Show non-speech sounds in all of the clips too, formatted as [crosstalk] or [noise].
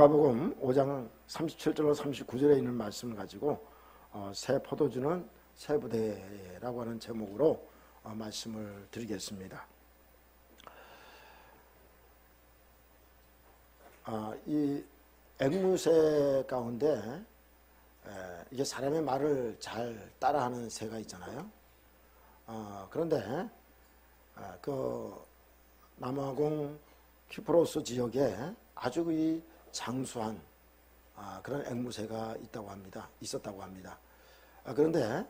누가복음 5장 37절로 39절에 있는 말씀을 가지고 어, 새 포도주는 새 부대라고 하는 제목으로 어, 말씀을 드리겠습니다. 아, 이 앵무새 가운데 에, 이게 사람의 말을 잘 따라하는 새가 있잖아요. 어, 그런데 아, 그 남아공 큐프로스 지역에 아주 이 장수한 아, 그런 앵무새가 있다고 합니다. 있었다고 합니다. 아, 그런데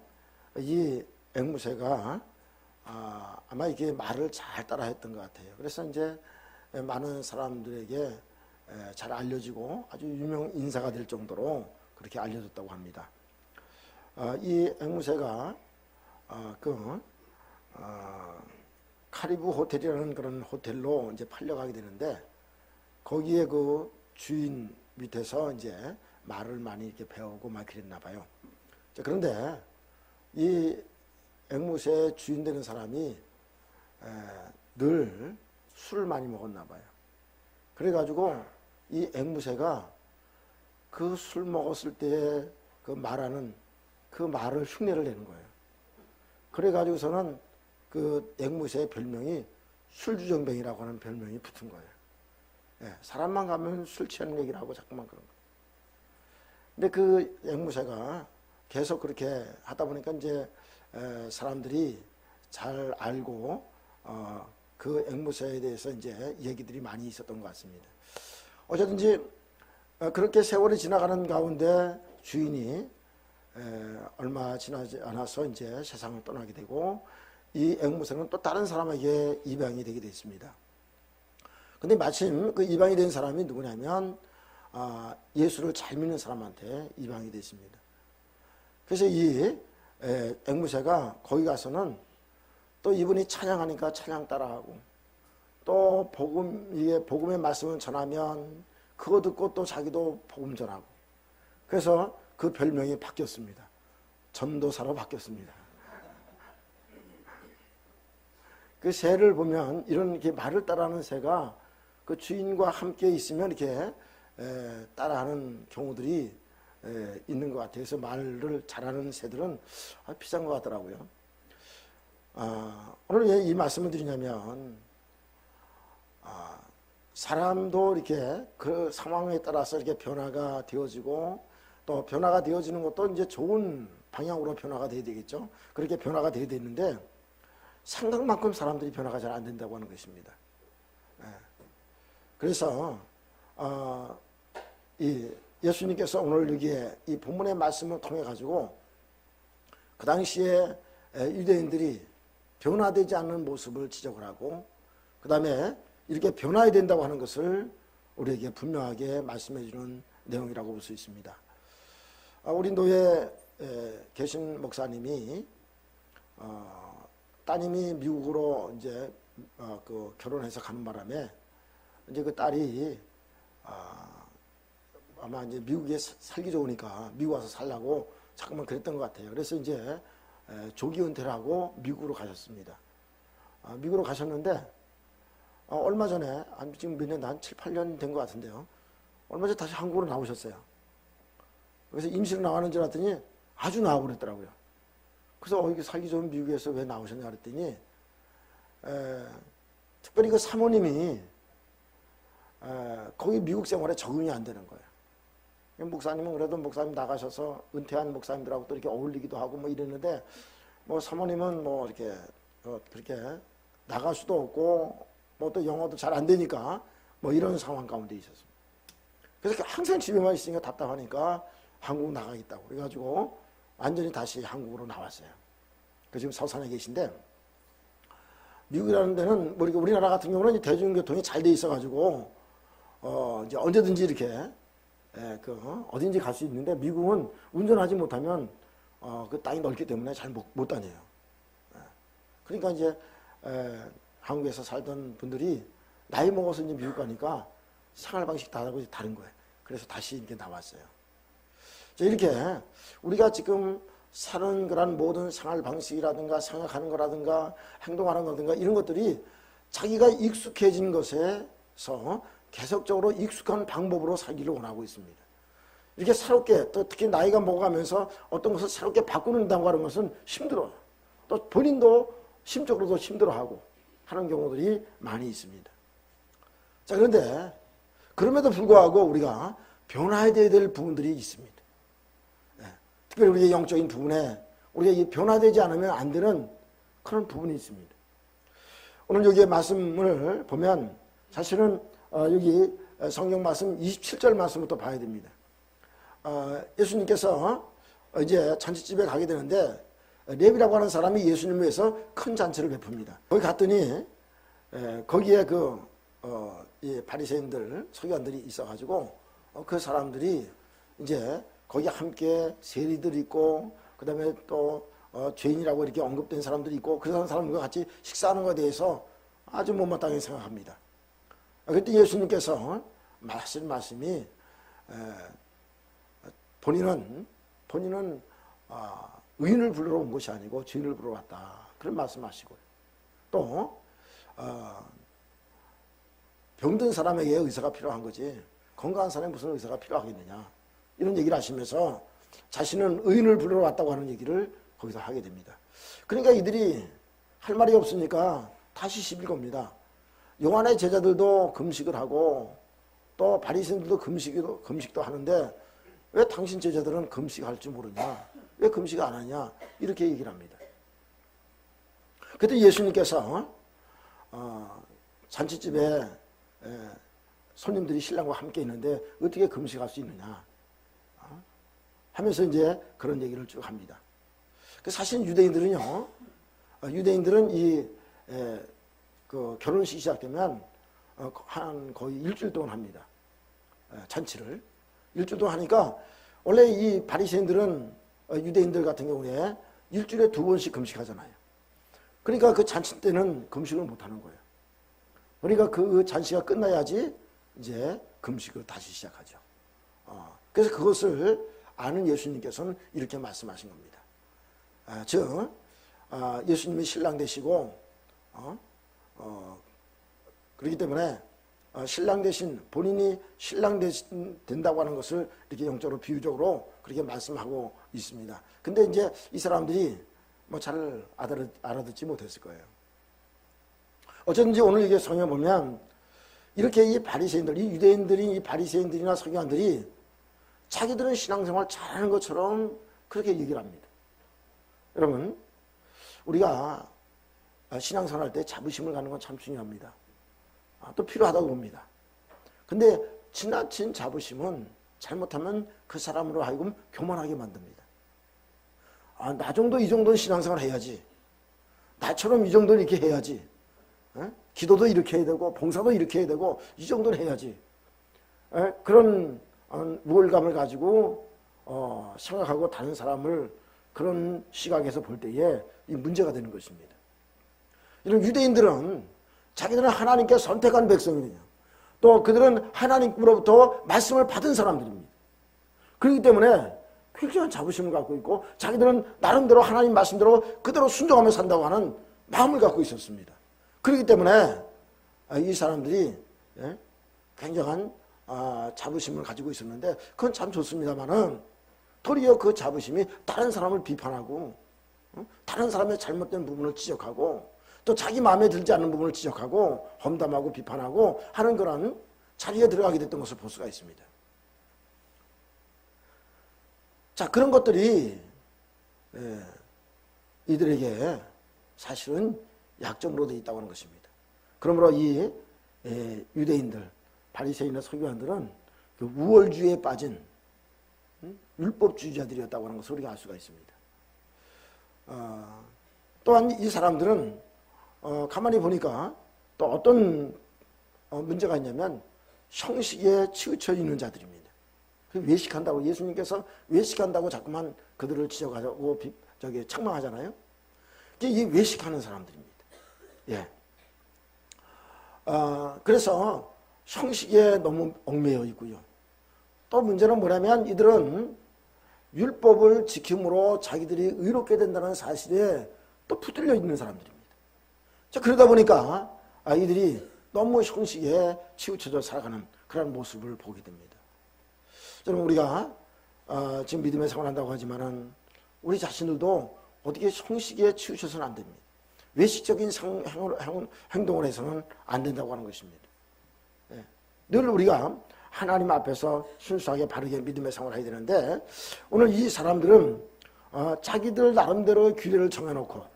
이 앵무새가 아, 아마 이게 말을 잘 따라했던 것 같아요. 그래서 이제 많은 사람들에게 에, 잘 알려지고 아주 유명 인사가 될 정도로 그렇게 알려졌다고 합니다. 아, 이 앵무새가 아, 그 아, 카리브 호텔이라는 그런 호텔로 이제 팔려가게 되는데 거기에 그 주인 밑에서 이제 말을 많이 이렇게 배우고 막 그랬나 봐요. 자, 그런데 이 앵무새 주인 되는 사람이 늘 술을 많이 먹었나 봐요. 그래가지고 이 앵무새가 그 술 먹었을 때 그 말하는 그 말을 흉내를 내는 거예요. 그래가지고서는 그 앵무새의 별명이 술주정뱅이라고 하는 별명이 붙은 거예요. 예, 사람만 가면 술 취하는 얘기를 하고 자꾸만 그런 거예요. 근데 그 앵무새가 계속 그렇게 하다 보니까 이제 에, 사람들이 잘 알고 어, 그 앵무새에 대해서 이제 얘기들이 많이 있었던 것 같습니다. 어쨌든지 어, 그렇게 세월이 지나가는 가운데 주인이 에, 얼마 지나지 않아서 이제 세상을 떠나게 되고 이 앵무새는 또 다른 사람에게 입양이 되게 됐습니다. 근데 마침 그 입양이 된 사람이 누구냐면 아, 예수를 잘 믿는 사람한테 입양이 됐습니다. 그래서 이 에, 앵무새가 거기 가서는 또 이분이 찬양하니까 찬양 따라하고 또 복음 이게 복음의 말씀을 전하면 그거 듣고 또 자기도 복음 전하고 그래서 그 별명이 바뀌었습니다. 전도사로 바뀌었습니다. 그 새를 보면 이런 이렇게 말을 따라하는 새가 그 주인과 함께 있으면 이렇게 에, 따라하는 경우들이 에, 있는 것 같아요. 그래서 말을 잘하는 새들은 아, 비싼 것 같더라고요. 아, 오늘 왜 이 말씀을 드리냐면 아, 사람도 이렇게 그 상황에 따라서 이렇게 변화가 되어지고 또 변화가 되어지는 것도 이제 좋은 방향으로 변화가 돼야 되겠죠. 그렇게 변화가 돼야 되는데 생각만큼 사람들이 변화가 잘 안 된다고 하는 것입니다. 예. 그래서 어, 이 예수님께서 오늘 여기에 이 본문의 말씀을 통해 가지고 그 당시에 유대인들이 변화되지 않는 모습을 지적을 하고 그 다음에 이렇게 변화해야 된다고 하는 것을 우리에게 분명하게 말씀해 주는 내용이라고 볼 수 있습니다. 아, 우리 노예 계신 목사님이 어, 따님이 미국으로 이제 어, 그 결혼해서 가는 바람에 이제 그 딸이 아, 아마 이제 미국에 살기 좋으니까 미국 와서 살라고 잠깐만 그랬던 것 같아요. 그래서 이제 조기 은퇴를 하고 미국으로 가셨습니다. 아, 미국으로 가셨는데 어, 얼마 전에 한 지금 몇 년, 한 7, 8년 된 것 같은데요. 얼마 전에 다시 한국으로 나오셨어요. 그래서 임시로 나가는 줄 알았더니 아주 나오고 그랬더라고요. 그래서 어, 이게 살기 좋은 미국에서 왜 나오셨냐 그랬더니 에, 특별히 그 사모님이 에, 거기 미국 생활에 적응이 안 되는 거예요. 목사님은 그래도 목사님 나가셔서 은퇴한 목사님들하고 또 이렇게 어울리기도 하고 뭐 이랬는데 뭐 사모님은 뭐 이렇게 어, 그렇게 나갈 수도 없고 뭐 또 영어도 잘 안 되니까 뭐 이런 상황 가운데 있었습니다. 그래서 항상 집에만 있으니까 답답하니까 한국 나가겠다고 그래가지고 완전히 다시 한국으로 나왔어요. 그 지금 서산에 계신데 미국이라는 데는 뭐 우리나라 같은 경우는 대중교통이 잘 돼 있어가지고 어 이제 언제든지 이렇게 예, 그 어, 딘지 갈 수 있는데 미국은 운전하지 못하면 어, 그 땅이 넓기 때문에 잘못 다녀요. 예. 그러니까 이제 에, 한국에서 살던 분들이 나이 먹어서 이제 미국 가니까 생활 방식 다 다른 거예요. 그래서 다시 이렇게 나왔어요. 자, 이렇게 우리가 지금 사는 그런 모든 생활 방식이라든가 생각하는 거라든가 행동하는 거라든가 이런 것들이 자기가 익숙해진 것에서 계속적으로 익숙한 방법으로 살기를 원하고 있습니다. 이렇게 새롭게 또 특히 나이가 먹어가면서 어떤 것을 새롭게 바꾸는다고 하는 것은 힘들어요. 또 본인도 심적으로도 힘들어하고 하는 경우들이 많이 있습니다. 자 그런데 그럼에도 불구하고 우리가 변화해야 될 부분들이 있습니다. 예, 특별히 우리의 영적인 부분에 우리가 이 변화되지 않으면 안 되는 그런 부분이 있습니다. 오늘 여기에 말씀을 보면 사실은 어, 여기 성경 말씀 27절 말씀부터 봐야 됩니다. 어, 예수님께서 이제 잔치집에 가게 되는데 레비라고 하는 사람이 예수님을 위해서 큰 잔치를 베풉니다. 거기 갔더니 에, 거기에 그 어, 이 바리새인들 서기관들이 있어가지고 어, 그 사람들이 이제 거기 함께 세리들 있고 그 다음에 또 어, 죄인이라고 이렇게 언급된 사람들이 있고 그런 사람들과 같이 식사하는 것에 대해서 아주 못마땅하게 생각합니다. 아, 그때 예수님께서 하신 말씀이 에, 본인은 본인은 아, 의인을 부르러 온 것이 아니고 죄인을 부르러 왔다 그런 말씀하시고요. 또 어, 병든 사람에게 의사가 필요한 거지 건강한 사람에 무슨 의사가 필요하겠느냐 이런 얘기를 하시면서 자신은 의인을 부르러 왔다고 하는 얘기를 거기서 하게 됩니다. 그러니까 이들이 할 말이 없으니까 다시 시빌 겁니다. 요한의 제자들도 금식을 하고 또 바리새인들도 금식도 금식도 하는데 왜 당신 제자들은 금식할 줄 모르냐? 왜 금식 안 하냐? 이렇게 얘기를 합니다. 그때 예수님께서 어, 잔치집에 에, 손님들이 신랑과 함께 있는데 어떻게 금식할 수 있느냐? 어? 하면서 이제 그런 얘기를 쭉 합니다. 그 사실 유대인들은요, 어, 유대인들은 이 에, 그 결혼식이 시작되면 어, 한 거의 일주일 동안 합니다. 에, 잔치를 일주일 동안 하니까 원래 이 바리새인들은 어, 유대인들 같은 경우에 일주일에 두 번씩 금식하잖아요. 그러니까 그 잔치 때는 금식을 못 하는 거예요. 그러니까 그 잔치가 끝나야지 이제 금식을 다시 시작하죠. 어, 그래서 그것을 아는 예수님께서는 이렇게 말씀하신 겁니다. 아, 즉, 아, 예수님이 신랑 되시고, 어, 어, 그렇기 때문에 어, 신랑 대신 본인이 신랑 대신 된다고 하는 것을 이렇게 영적으로 비유적으로 그렇게 말씀하고 있습니다. 근데 이제 이 사람들이 뭐 잘 알아듣지 못했을 거예요. 어쩐지 오늘 이게 성경 보면 이렇게 이 바리새인들, 이 유대인들이 이 바리새인들이나 서기관들이 자기들은 신앙생활 잘하는 것처럼 그렇게 얘기를 합니다. 여러분, 우리가 신앙생활 할때 자부심을 갖는 건 참 중요합니다. 아, 또 필요하다고 봅니다. 근데 지나친 자부심은 잘못하면 그 사람으로 하여금 교만하게 만듭니다. 아, 나 정도 이 정도는 신앙생활 해야지. 나처럼 이 정도는 이렇게 해야지. 에? 기도도 이렇게 해야 되고 봉사도 이렇게 해야 되고 이 정도는 해야지. 에? 그런 어, 우월감을 가지고 어, 생각하고 다른 사람을 그런 시각에서 볼 때에 이 문제가 되는 것입니다. 이런 유대인들은 자기들은 하나님께 선택한 백성이에요. 또 그들은 하나님으로부터 말씀을 받은 사람들입니다. 그렇기 때문에 굉장한 자부심을 갖고 있고 자기들은 나름대로 하나님 말씀대로 그대로 순종하며 산다고 하는 마음을 갖고 있었습니다. 그렇기 때문에 이 사람들이 예, 굉장한 아, 자부심을 가지고 있었는데 그건 참 좋습니다만은 도리어 그 자부심이 다른 사람을 비판하고 다른 사람의 잘못된 부분을 지적하고 또 자기 마음에 들지 않는 부분을 지적하고 험담하고 비판하고 하는 그런 자리에 들어가게 됐던 것을 볼 수가 있습니다. 자 그런 것들이 예, 이들에게 사실은 약점으로 되어 있다고 하는 것입니다. 그러므로 이 예, 유대인들, 바리새인이나 서기관들은 그 우월주의에 빠진 음? 율법주의자들이었다고 하는 것을 우리가 알 수가 있습니다. 어, 또한 이 사람들은 어, 가만히 보니까 또 어떤 어, 문제가 있냐면 형식에 치우쳐 있는 자들입니다. 그 외식한다고 예수님께서 외식한다고 자꾸만 그들을 지적하고 저기 책망하잖아요. 이 외식하는 사람들입니다. 예. 어, 그래서 형식에 너무 얽매여 있고요. 또 문제는 뭐냐면 이들은 율법을 지킴으로 자기들이 의롭게 된다는 사실에 또 붙들려 있는 사람들입니다. 자, 그러다 보니까 아이들이 너무 형식에 치우쳐져 살아가는 그런 모습을 보게 됩니다. 저는 우리가 어, 지금 믿음의 생활한다고 하지만은 우리 자신들도 어떻게 형식에 치우쳐서는 안 됩니다. 외식적인 행동을 해서는 안 된다고 하는 것입니다. 예. 늘 우리가 하나님 앞에서 순수하게 바르게 믿음의 생활을 해야 되는데 오늘 이 사람들은 어, 자기들 나름대로 규례를 정해놓고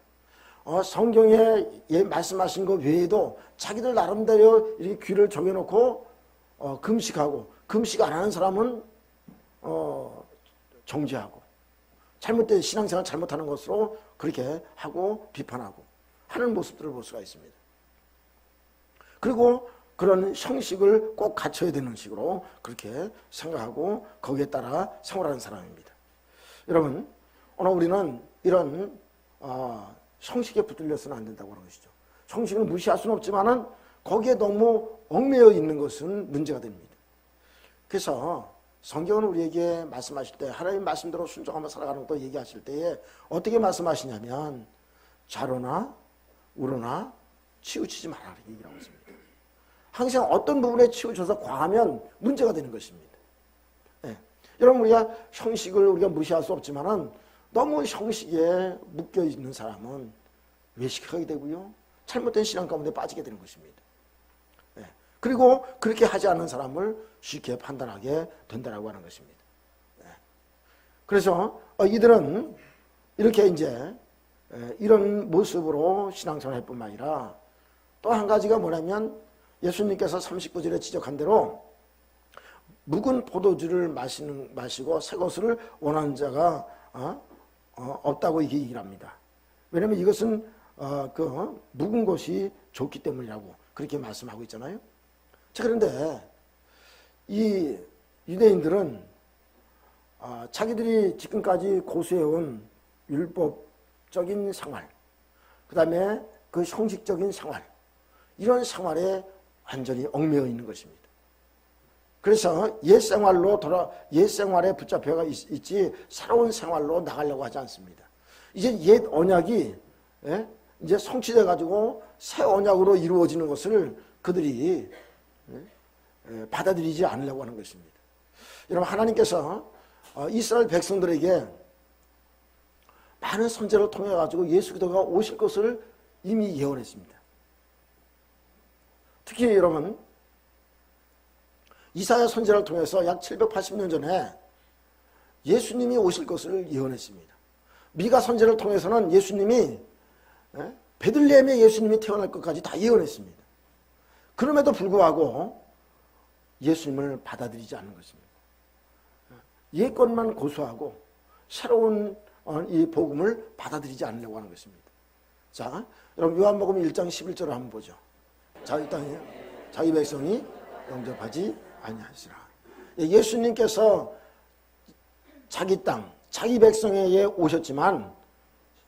어, 성경에 예, 말씀하신 것 외에도 자기들 나름대로 이렇게 규례를 정해놓고 어, 금식하고 금식 안 하는 사람은 어, 정죄하고 잘못된 신앙생활 잘못하는 것으로 그렇게 하고 비판하고 하는 모습들을 볼 수가 있습니다. 그리고 그런 형식을 꼭 갖춰야 되는 식으로 그렇게 생각하고 거기에 따라 생활하는 사람입니다. 여러분, 오늘 우리는 이런 어, 형식에 붙들려서는 안 된다고 하는 것이죠. 형식을 무시할 수는 없지만은 거기에 너무 얽매여 있는 것은 문제가 됩니다. 그래서 성경은 우리에게 말씀하실 때 하나님 말씀대로 순종하며 살아가는 것도 얘기하실 때에 어떻게 말씀하시냐면 좌로나 우로나 치우치지 말라 하고 있습니다. 항상 어떤 부분에 치우쳐서 과하면 문제가 되는 것입니다. 네. 여러분 우리가 형식을 우리가 무시할 수 없지만은 너무 형식에 묶여 있는 사람은 외식하게 되고요. 잘못된 신앙 가운데 빠지게 되는 것입니다. 네. 그리고 그렇게 하지 않는 사람을 쉽게 판단하게 된다라고 하는 것입니다. 네. 그래서 어, 이들은 이렇게 이제 이런 모습으로 신앙생활 할 뿐만 아니라 또 한 가지가 뭐냐면 예수님께서 39절에 지적한 대로 묵은 포도주를 마시는, 마시고 새 것을 원하는 자가 어? 어, 없다고 얘기를 합니다. 왜냐하면 이것은 어, 그 묵은 것이 좋기 때문이라고 그렇게 말씀하고 있잖아요. 자 그런데 이 유대인들은 어, 자기들이 지금까지 고수해온 율법적인 생활, 그 다음에 그 형식적인 생활, 이런 생활에 완전히 얽매여 있는 것입니다. 그래서 옛 생활로 돌아 옛 생활에 붙잡혀가 있, 지 새로운 생활로 나가려고 하지 않습니다. 이제 옛 언약이 예? 이제 성취돼 가지고 새 언약으로 이루어지는 것을 그들이 예? 예, 받아들이지 않으려고 하는 것입니다. 여러분 하나님께서 어, 이스라엘 백성들에게 많은 선제를 통해 가지고 예수 그리스도가 오실 것을 이미 예언했습니다. 특히 여러분 이사야 선지를 통해서 약 780년 전에 예수님이 오실 것을 예언했습니다. 미가 선지를 통해서는 예수님이 예? 베들레헴에 예수님이 태어날 것까지 다 예언했습니다. 그럼에도 불구하고 예수님을 받아들이지 않는 것입니다. 예권만 고수하고 새로운 어, 이 복음을 받아들이지 않으려고 하는 것입니다. 자, 여러분 요한복음 1장 11절을 한번 보죠. 자, 일단 자기 백성이 영접하지 아니하시라. 예, 예수님께서 자기 땅, 자기 백성에게 오셨지만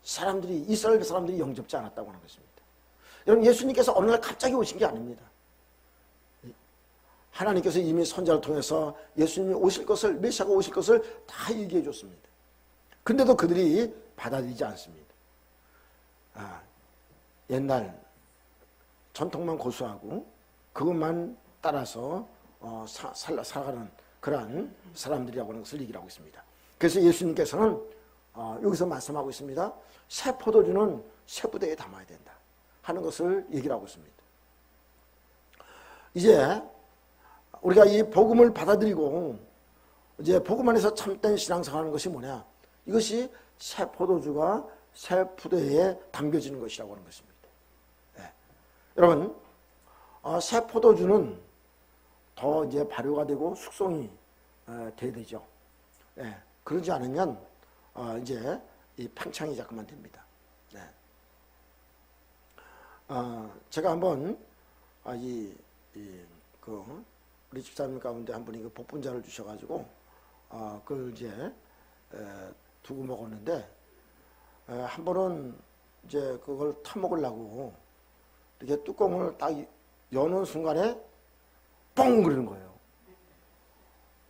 사람들이 이스라엘 사람들이 영접지 않았다고 하는 것입니다. 여러분 예수님께서 어느 날 갑자기 오신 게 아닙니다. 하나님께서 이미 선자를 통해서 예수님이 오실 것을 메시아가 오실 것을 다 얘기해 줬습니다. 근데도 그들이 받아들이지 않습니다. 아, 옛날 전통만 고수하고 그것만 따라서 어, 사, 살, 살아가는 그러한 사람들이라고 하는 것을 얘기하고 있습니다. 그래서 예수님께서는 어, 여기서 말씀하고 있습니다. 새 포도주는 새 부대에 담아야 된다 하는 것을 얘기를 하고 있습니다. 이제 우리가 이 복음을 받아들이고 이제 복음 안에서 참된 신앙생활하는 것이 뭐냐? 이것이 새 포도주가 새 부대에 담겨지는 것이라고 하는 것입니다. 네. 여러분, 어, 새 포도주는 더 이제 발효가 되고 숙성이 어, 돼야 되죠. 예, 그러지 않으면 어, 이제 이 팽창이 자꾸만 됩니다. 네. 어, 제가 한번 아, 이, 이, 그 우리 집사님 가운데 한 분이 그 복분자를 주셔가지고 어, 그걸 이제 에, 두고 먹었는데 에, 한 번은 이제 그걸 타 먹으려고 이렇게 뚜껑을 딱 여는 순간에 뻥 그러는 거예요.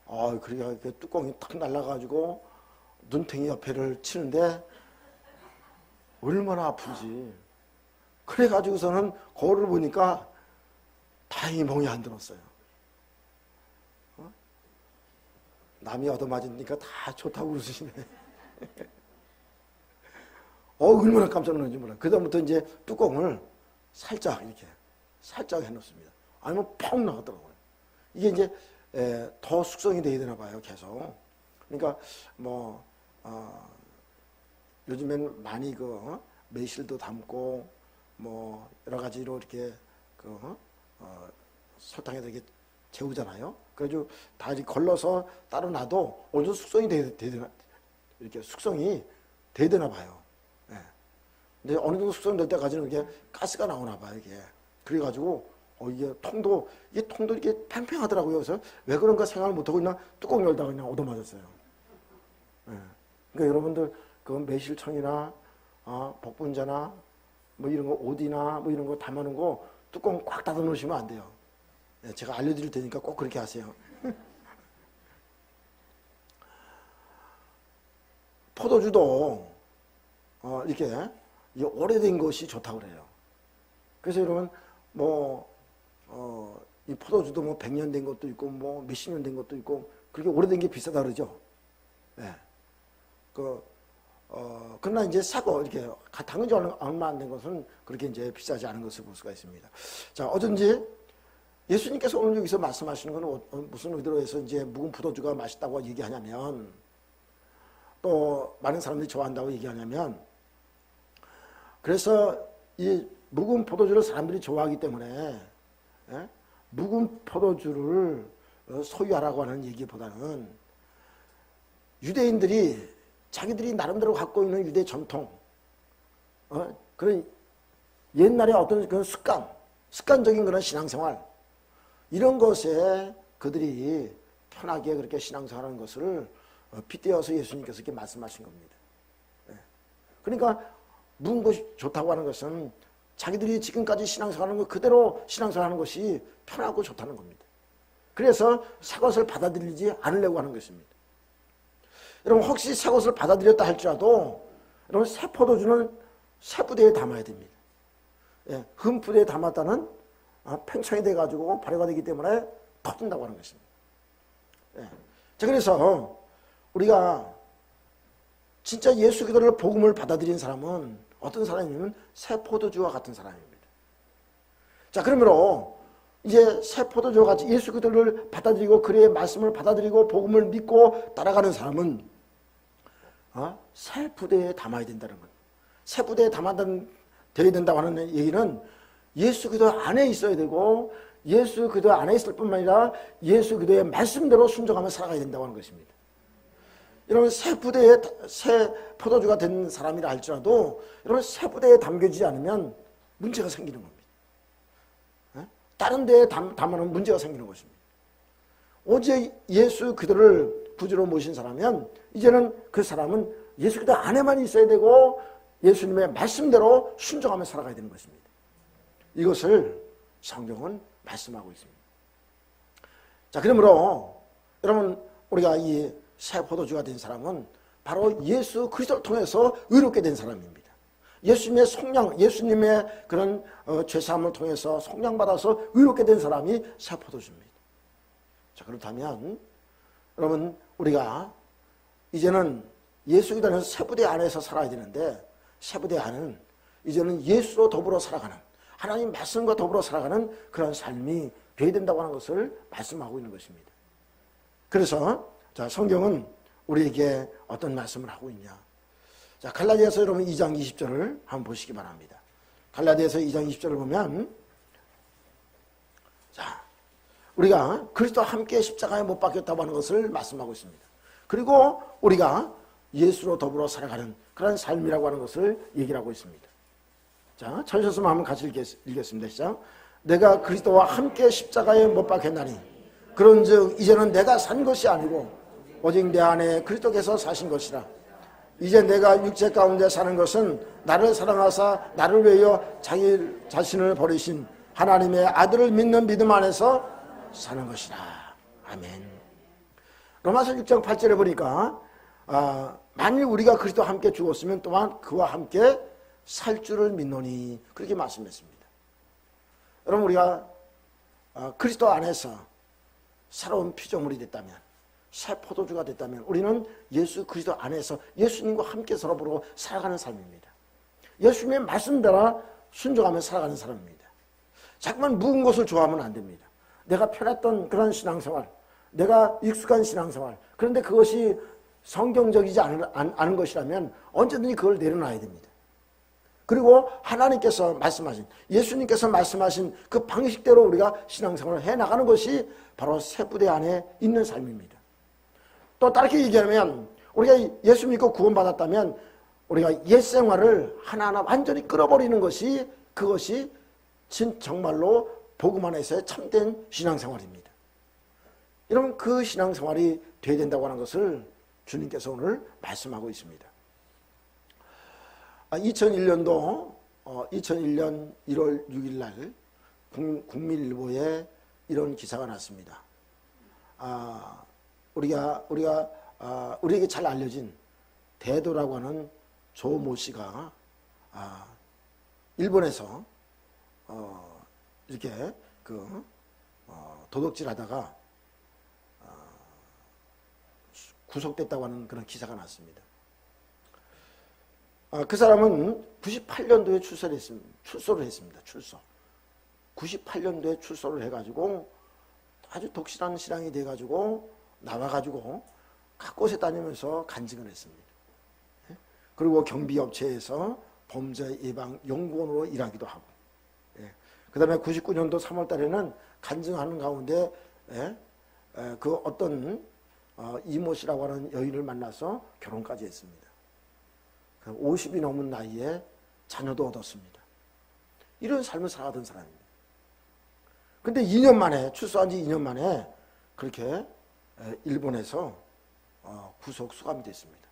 아, 그러니까 뚜껑이 탁 날라가지고 눈탱이 옆에를 치는데 얼마나 아픈지. 그래가지고서는 거울을 보니까 다행히 멍이 안 들었어요. 어? 남이 얻어맞으니까 다 좋다고 웃으시네. [laughs] 어, 얼마나 깜짝 놀랐는지 몰라. 그다음부터 이제 뚜껑을 살짝 이렇게, 살짝 해놓습니다. 아니면 펑 나갔더라고요. 이게 이제, 에, 더 숙성이 돼야 되나 봐요, 계속. 그러니까, 뭐, 어, 요즘엔 많이 그, 어? 매실도 담고, 뭐, 여러 가지로 이렇게, 그, 어? 어, 설탕에다 이렇게 재우잖아요. 그래가지고 다 이렇게 걸러서 따로 놔도 어느 정도 숙성이 돼, 되나, 이렇게 숙성이 돼야 되나 봐요. 예. 근데 어느 정도 숙성될 때까지는 이게 가스가 나오나 봐요, 이게. 그래가지고, 어, 이게 통도, 이게 통도 이렇게 팽팽하더라고요. 그래서 왜 그런가 생각을 못하고 그냥 뚜껑 열다가 그냥 얻어맞았어요. 예. 그러니까 여러분들, 그 매실청이나, 아, 복분자나, 뭐 이런 거, 옷이나 뭐 이런 거 담아놓은 거 뚜껑 꽉 닫아 놓으시면 안 돼요. 예, 제가 알려드릴 테니까 꼭 그렇게 하세요. [laughs] 포도주도 어, 이렇게 이 오래된 것이 좋다고 그래요. 그래서 여러분 뭐 어, 이 포도주도 뭐 100년 된 것도 있고 뭐 몇십 년 된 것도 있고 그렇게 오래된 게 비싸다 그러죠. 예. 그 어, 그러나 이제 사고 이렇게 당연히 얼마 안 된 것은 그렇게 이제 비싸지 않은 것을 볼 수가 있습니다. 자, 어쩐지 예수님께서 오늘 여기서 말씀하시는 건 어, 무슨 의도로 해서 이제 묵은 포도주가 맛있다고 얘기하냐면 또 많은 사람들이 좋아한다고 얘기하냐면 그래서 이 묵은 포도주를 사람들이 좋아하기 때문에 예? 묵은 포도주를 어, 소유하라고 하는 얘기보다는 유대인들이 자기들이 나름대로 갖고 있는 유대 전통, 어? 그런 옛날에 어떤 그런 습관, 습관적인 그런 신앙생활, 이런 것에 그들이 편하게 그렇게 신앙생활하는 것을 어, 빗대어서 예수님께서 이렇게 말씀하신 겁니다. 예. 그러니까 묵은 것이 좋다고 하는 것은 자기들이 지금까지 신앙생활하는 것 그대로 신앙생활하는 것이 편하고 좋다는 겁니다. 그래서 새 것을 받아들이지 않으려고 하는 것입니다. 여러분 혹시 새 것을 받아들였다 할지라도 여러분 새 포도주는 새 부대에 담아야 됩니다. 예, 흠 부대에 담았다는 아, 팽창이 돼가지고 발효가 되기 때문에 터진다고 하는 것입니다. 예. 자 그래서 우리가 진짜 예수 그리스도를 복음을 받아들인 사람은 어떤 사람이냐면 새 포도주와 같은 사람입니다. 자 그러므로 이제 새 포도주와 같이 예수 그리스도를 받아들이고 그의 말씀을 받아들이고 복음을 믿고 따라가는 사람은 어? 새 부대에 담아야 된다는 것. 새 부대에 담아야 된다고 하는 얘기는 예수 그도 안에 있어야 되고 예수 그도 안에 있을 뿐만 아니라 예수 그도의 말씀대로 순종하며 살아가야 된다고 하는 것입니다. 여러분 새 부대에 새 포도주가 된 사람이라 할지라도 여러분 새 부대에 담겨지지 않으면 문제가 생기는 겁니다. 어? 다른 데에 담, 담아놓으면 문제가 생기는 것입니다. 오직 예수 그들을 구주로 모신 사람이면 이제는 그 사람은 예수 그리스도 안에만 있어야 되고 예수님의 말씀대로 순종하며 살아가야 되는 것입니다. 이것을 성경은 말씀하고 있습니다. 자, 그러므로 여러분 우리가 이 새 포도주가 된 사람은 바로 예수 그리스도를 통해서 의롭게 된 사람입니다. 예수님의 속량, 예수님의 그런 어, 죄사함을 통해서 속량 받아서 의롭게 된 사람이 새 포도주입니다. 자, 그렇다면 여러분 우리가 이제는 예수이라는 세부대 안에서 살아야 되는데 세부대 안은 이제는 예수로 더불어 살아가는 하나님 말씀과 더불어 살아가는 그런 삶이 되어야 된다고 하는 것을 말씀하고 있는 것입니다. 그래서 자 성경은 우리에게 어떤 말씀을 하고 있냐? 자 갈라디아서 여러분 2장 20절을 한번 보시기 바랍니다. 갈라디아서 2장 20절을 보면 자 우리가 그리스도와 함께 십자가에 못 박혔다고 하는 것을 말씀하고 있습니다. 그리고 우리가 예수로 더불어 살아가는 그런 삶이라고 하는 것을 얘기를 하고 있습니다. 자, 천셔서 한번 같이 읽겠 습니다. 시작. 내가 그리스도와 함께 십자가에 못 박혔나니 그런즉 이제는 내가 산 것이 아니고 오직 내 안에 그리스도께서 사신 것이라. 이제 내가 육체 가운데 사는 것은 나를 사랑하사 나를 위하여 자기 자신을 버리신 하나님의 아들을 믿는 믿음 안에서 사는 것이라. 아멘. 로마서 6장 8절에 보니까 아, 만일 우리가 그리스도와 함께 죽었으면 또한 그와 함께 살 줄을 믿노니 그렇게 말씀했습니다. 여러분 우리가 어, 그리스도 안에서 새로운 피조물이 됐다면 새 포도주가 됐다면 우리는 예수 그리스도 안에서 예수님과 함께 서로보고 살아가는 삶입니다. 예수님의 말씀대로 순종하며 살아가는 사람입니다. 자꾸만 묵은 것을 좋아하면 안 됩니다. 내가 편했던 그런 신앙생활, 내가 익숙한 신앙생활, 그런데 그것이 성경적이지 않은 것이라면 언제든지 그걸 내려놔야 됩니다. 그리고 하나님께서 말씀하신, 예수님께서 말씀하신 그 방식대로 우리가 신앙생활을 해 나가는 것이 바로 새 부대 안에 있는 삶입니다. 또 다르게 얘기하면 우리가 예수 믿고 구원받았다면 우리가 옛 생활을 하나하나 완전히 끌어버리는 것이 그것이 진 정말로 복음 안에서의 참된 신앙생활입니다. 여러분 그 신앙생활이 돼야 된다고 하는 것을 주님께서 오늘 말씀하고 있습니다. 2001년도 2001년 1월 6일 날 국민일보에 이런 기사가 났습니다. 아, 우리가 우리가 아, 우리에게 잘 알려진 대도라고 하는 조모 씨가 아, 일본에서 어, 이렇게 그 어, 도둑질하다가 어, 구속됐다고 하는 그런 기사가 났습니다. 아, 그 사람은 98년도에 출소를 했습니다. 출소를 했습니다. 출소. 98년도에 출소를 해가지고 아주 독실한 신앙이 돼가지고 나와가지고 각 곳에 다니면서 간증을 했습니다. 예? 그리고 경비업체에서 범죄 예방 연구원으로 일하기도 하고 예. 그 다음에 99년도 3월 달에는 간증하는 가운데 예? 그 어떤 어, 이모 씨라고 하는 여인을 만나서 결혼까지 했습니다. 50이 그 넘은 나이에 자녀도 얻었습니다. 이런 삶을 살아가던 사람입니다. 근데 2년 만에, 출소한 지 2년 만에 그렇게 일본에서 어, 구속 수감이 됐습니다.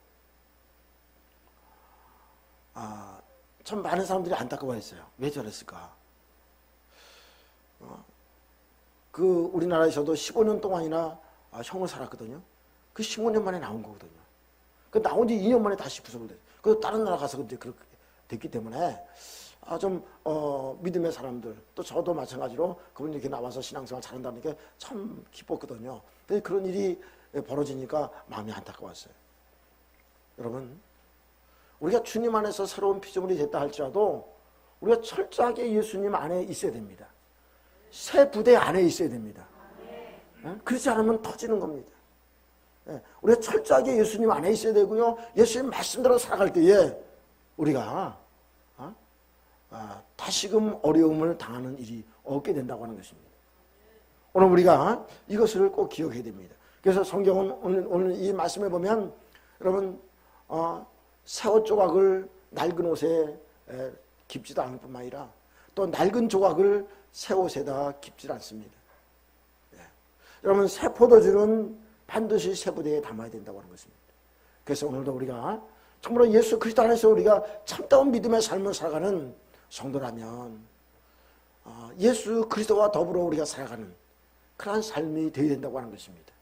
아, 참 많은 사람들이 안타까워했어요. 왜 저랬을까? 어, 그 우리나라에서도 15년 동안이나 아, 형을 살았거든요. 그 15년 만에 나온 거거든요. 그 나온 지 2년 만에 다시 구속을 됐어요. 그 다른 나라 가서 그렇게 됐기 때문에 아, 좀, 어, 믿음의 사람들, 또 저도 마찬가지로 그분이 이렇게 나와서 신앙생활 잘한다는 게 참 기뻤거든요. 근데 그런 일이 벌어지니까 마음이 안타까웠어요. 여러분, 우리가 주님 안에서 새로운 피조물이 됐다 할지라도 우리가 철저하게 예수님 안에 있어야 됩니다. 새 부대 안에 있어야 됩니다. 네? 그렇지 않으면 터지는 겁니다. 네. 우리가 철저하게 예수님 안에 있어야 되고요. 예수님 말씀대로 살아갈 때에 우리가 어? 아, 다시금 어려움을 당하는 일이 없게 된다고 하는 것입니다. 오늘 우리가 이것을 꼭 기억해야 됩니다. 그래서 성경은 오늘, 오늘 이 말씀에 보면 여러분 어, 새옷 조각을 낡은 옷에 에, 깊지도 않을 뿐만 아니라 또 낡은 조각을 새 옷에다 깊지 않습니다. 예. 여러분 새 포도주는 반드시 새 부대에 담아야 된다고 하는 것입니다. 그래서 오늘도 우리가 정말로 예수 그리스도 안에서 우리가 참다운 믿음의 삶을 살아가는 성도라면 어, 예수 그리스도와 더불어 우리가 살아가는 그러한 삶이 되어야 된다고 하는 것입니다.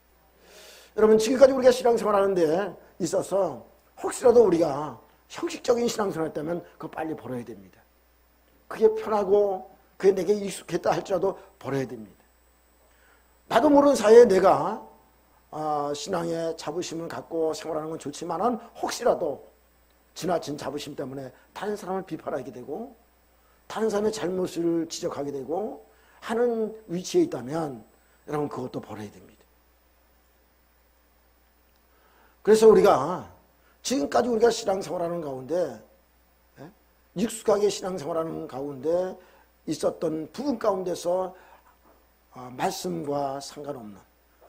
여러분 지금까지 우리가 신앙생활 하는데 있어서 혹시라도 우리가 형식적인 신앙생활 했다면 그거 빨리 버려야 됩니다. 그게 편하고 그게 내게 익숙했다 할지라도 버려야 됩니다. 나도 모르는 사이에 내가 어, 신앙의 자부심을 갖고 생활하는 건 좋지만은 혹시라도 지나친 자부심 때문에 다른 사람을 비판하게 되고 다른 사람의 잘못을 지적하게 되고 하는 위치에 있다면 여러분 그것도 버려야 됩니다. 그래서 우리가 지금까지 우리가 신앙생활하는 가운데 예? 익숙하게 신앙생활하는 가운데 있었던 부분 가운데서 어, 말씀과 상관없는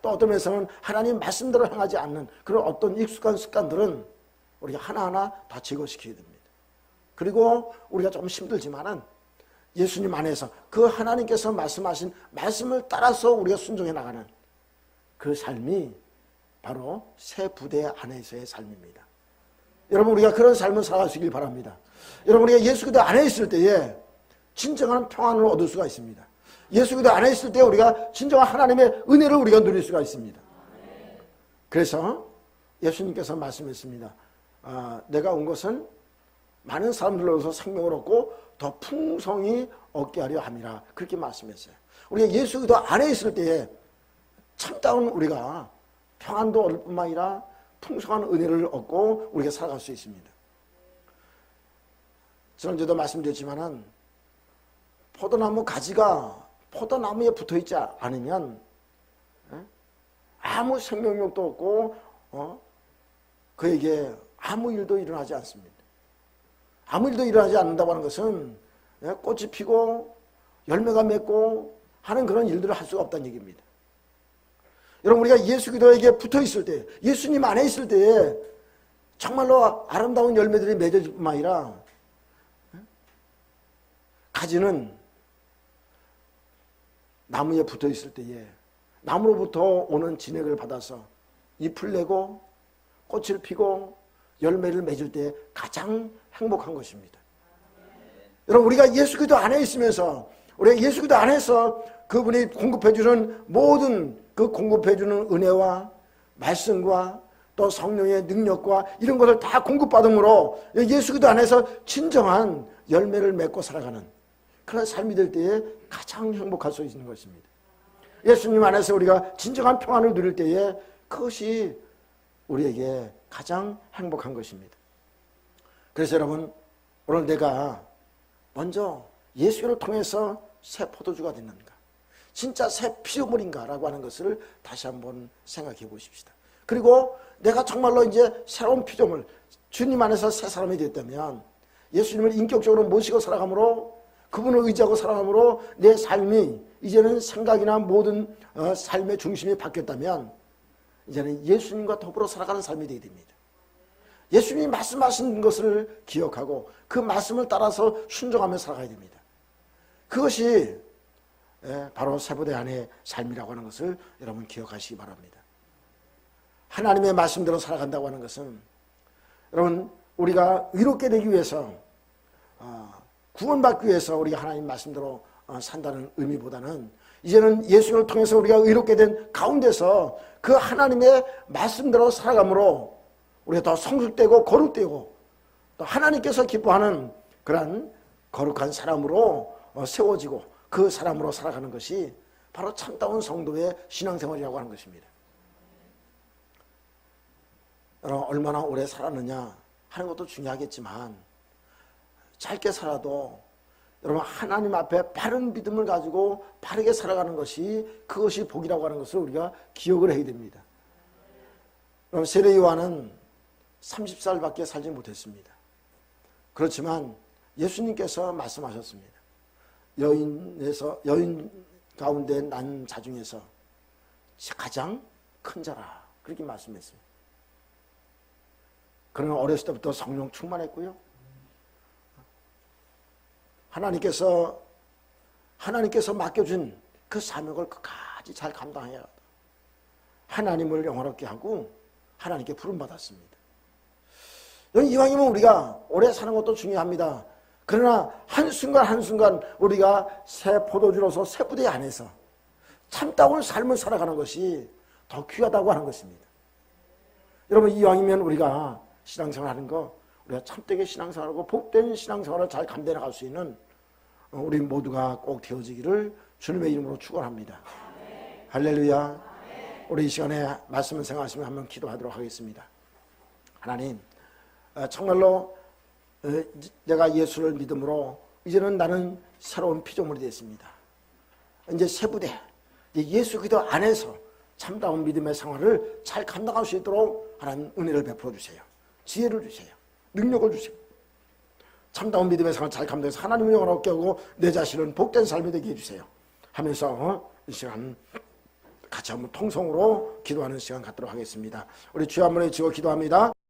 또 어떤 면에서는 하나님 말씀대로 행하지 않는 그런 어떤 익숙한 습관들은 우리가 하나하나 다 제거시켜야 됩니다. 그리고 우리가 좀 힘들지만은 예수님 안에서 그 하나님께서 말씀하신 말씀을 따라서 우리가 순종해 나가는 그 삶이 바로 새 부대 안에서의 삶입니다. 여러분 우리가 그런 삶을 살아가시길 바랍니다. 여러분 우리가 예수 그리스도 안에 있을 때에 진정한 평안을 얻을 수가 있습니다. 예수 그리스도 안에 있을 때 우리가 진정한 하나님의 은혜를 우리가 누릴 수가 있습니다. 그래서 예수님께서 말씀했습니다. 아, 내가 온 것은 많은 사람들로서 생명을 얻고 더 풍성히 얻게 하려 함이라 그렇게 말씀했어요. 우리가 예수 그리스도 안에 있을 때에 참다운 우리가 평안도 얻을 뿐만 아니라 풍성한 은혜를 얻고 우리가 살아갈 수 있습니다. 지난주에도 말씀드렸지만은 포도나무 가지가 포도나무에 붙어 있지 않으면 에? 아무 생명력도 없고 어? 그에게 아무 일도 일어나지 않습니다. 아무 일도 일어나지 않는다고 하는 것은 예, 꽃이 피고 열매가 맺고 하는 그런 일들을 할 수가 없다는 얘기입니다. 여러분 우리가 예수 그리스도에게 붙어 있을 때, 예수님 안에 있을 때에 정말로 아름다운 열매들이 맺어질 뿐만 아니라 예? 가지는 나무에 붙어 있을 때에 나무로부터 오는 진액을 받아서 잎을 내고 꽃을 피고 열매를 맺을 때 가장 행복한 것입니다. 여러분 우리가 예수 그리스도 안에 있으면서 우리가 예수 그리스도 안에서 그분이 공급해 주는 모든 그 공급해 주는 은혜와 말씀과 또 성령의 능력과 이런 것을 다 공급받음으로 예수 그리스도 안에서 진정한 열매를 맺고 살아가는 그런 삶이 될 때에 가장 행복할 수 있는 것입니다. 예수님 안에서 우리가 진정한 평안을 누릴 때에 그것이 우리에게 가장 행복한 것입니다. 그래서 여러분 오늘 내가 먼저 예수를 통해서 새 포도주가 됐는가 진짜 새 피조물인가라고 하는 것을 다시 한번 생각해 보십시다. 그리고 내가 정말로 이제 새로운 피조물 주님 안에서 새 사람이 됐다면 예수님을 인격적으로 모시고 살아감으로 그분을 의지하고 살아감으로 내 삶이 이제는 생각이나 모든 어, 삶의 중심이 바뀌었다면 이제는 예수님과 더불어 살아가는 삶이 되게 됩니다. 예수님이 말씀하신 것을 기억하고 그 말씀을 따라서 순종하며 살아가야 됩니다. 그것이 예, 바로 세부대 안의 삶이라고 하는 것을 여러분 기억하시기 바랍니다. 하나님의 말씀대로 살아간다고 하는 것은 여러분 우리가 의롭게 되기 위해서 어, 구원받기 위해서 우리가 하나님 말씀대로 어, 산다는 의미보다는 이제는 예수를 통해서 우리가 의롭게 된 가운데서 그 하나님의 말씀대로 살아감으로 우리가 더 성숙되고 거룩되고 또 하나님께서 기뻐하는 그러한 거룩한 사람으로 어, 세워지고 그 사람으로 살아가는 것이 바로 참다운 성도의 신앙생활이라고 하는 것입니다. 여러분 얼마나 오래 살았느냐 하는 것도 중요하겠지만 짧게 살아도 여러분 하나님 앞에 바른 믿음을 가지고 바르게 살아가는 것이 그것이 복이라고 하는 것을 우리가 기억을 해야 됩니다. 그럼 세례 요한은 30살밖에 살지 못했습니다. 그렇지만 예수님께서 말씀하셨습니다. 여인에서 여인 가운데 난 자 중에서 가장 큰 자라 그렇게 말씀했습니다. 그러나 어렸을 때부터 성령 충만했고요. 하나님께서 하나님께서 맡겨준 그 사명을 끝까지 잘 감당해야 하나님을 영화롭게 하고 하나님께 부름 받았습니다. 이왕이면 우리가 오래 사는 것도 중요합니다. 그러나 한순간 한순간 우리가 새 포도주로서 새 부대 안에서 참다운 삶을 살아가는 것이 더 귀하다고 하는 것입니다. 여러분 이왕이면 우리가 신앙생활 하는 거 우리가 참되게 신앙생활하고 복된 신앙생활을 잘 감당해 나갈 수 있는 우리 모두가 꼭 되어지기를 주님의 이름으로 축원합니다. 할렐루야. 우리 이 시간에 말씀을 생각하시면 한번 기도하도록 하겠습니다. 하나님, 어, 정말로 어, 내가 예수를 믿음으로 이제는 나는 새로운 피조물이 됐습니다. 이제 세부대 예수 기도 안에서 참다운 믿음의 생활을 잘 감당할 수 있도록 하나님 은혜를 베풀어 주세요. 지혜를 주세요. 능력을 주세요. 참다운 믿음의 생활 잘 감당해서 하나님을 영원하게 하고 내 자신은 복된 삶이 되게 해주세요. 하면서 어? 이 시간 같이 한번 통성으로 기도하는 시간 갖도록 하겠습니다. 우리 주여 한번 외치고 기도합니다.